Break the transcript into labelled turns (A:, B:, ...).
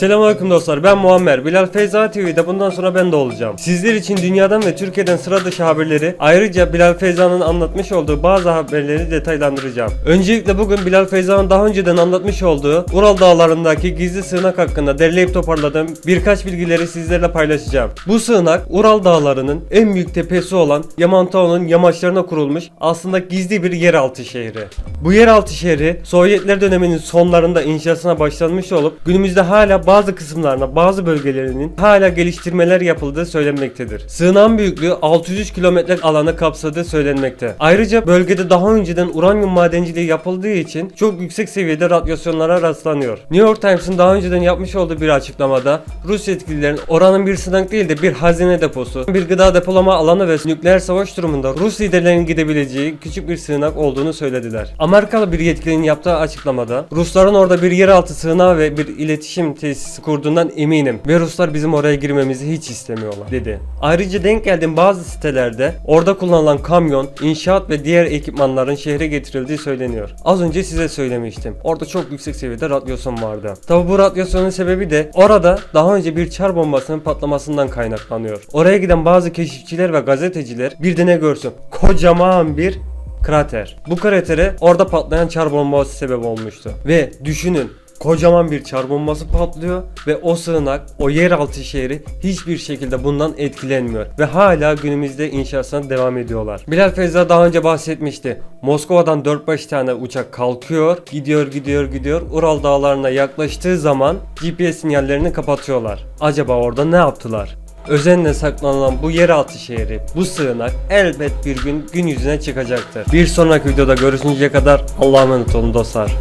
A: Selamünaleyküm dostlar ben Muammer. Bilal Feyza TV'de bundan sonra ben de olacağım. Sizler için dünyadan ve Türkiye'den sıra dışı haberleri ayrıca Bilal Feyza'nın anlatmış olduğu bazı haberleri detaylandıracağım. Öncelikle bugün Bilal Feyza'nın daha önceden anlatmış olduğu Ural dağlarındaki gizli sığınak hakkında derleyip toparladığım birkaç bilgileri sizlerle paylaşacağım. Bu sığınak Ural dağlarının en büyük tepesi olan Yamantao'nun yamaçlarına kurulmuş aslında gizli bir yeraltı şehri. Bu yeraltı şehri Sovyetler döneminin sonlarında inşasına başlanmış olup günümüzde hala bazı kısımlarına bazı bölgelerinin hala geliştirmeler yapıldığı söylenmektedir. Sığınağın büyüklüğü 603 kilometre alanı kapsadığı söylenmekte. Ayrıca bölgede daha önceden uranyum madenciliği yapıldığı için çok yüksek seviyede radyasyonlara rastlanıyor. New York Times'ın daha önceden yapmış olduğu bir açıklamada Rus yetkililerin oranın bir sığınak değil de bir hazine deposu, bir gıda depolama alanı ve nükleer savaş durumunda Rus liderlerinin gidebileceği küçük bir sığınak olduğunu söylediler. Amerikalı bir yetkilinin yaptığı açıklamada Rusların orada bir yeraltı sığınağı ve bir iletişim tesisi kurduğundan eminim ve Ruslar bizim oraya girmemizi hiç istemiyorlar dedi. Ayrıca denk geldiğim bazı sitelerde orada kullanılan kamyon, inşaat ve diğer ekipmanların şehre getirildiği söyleniyor. Az önce size söylemiştim. Orada çok yüksek seviyede radyasyon vardı. Tabi bu radyasyonun sebebi de orada daha önce bir çar bombasının patlamasından kaynaklanıyor. Oraya giden bazı keşifçiler ve gazeteciler bir de ne görsün kocaman bir krater. Bu kratere orada patlayan çar bombası sebep olmuştu. Ve düşünün kocaman bir çar bombası patlıyor ve o sığınak, o yeraltı şehri hiçbir şekilde bundan etkilenmiyor ve hala günümüzde inşasına devam ediyorlar. Bilal Feyza daha önce bahsetmişti. Moskova'dan 4-5 tane uçak kalkıyor, gidiyor gidiyor gidiyor. Ural dağlarına yaklaştığı zaman GPS sinyallerini kapatıyorlar. Acaba orada ne yaptılar? Özenle saklanılan bu yeraltı şehri, bu sığınak elbet bir gün gün yüzüne çıkacaktır. Bir sonraki videoda görüşünceye kadar Allah'a emanet olun dostlar.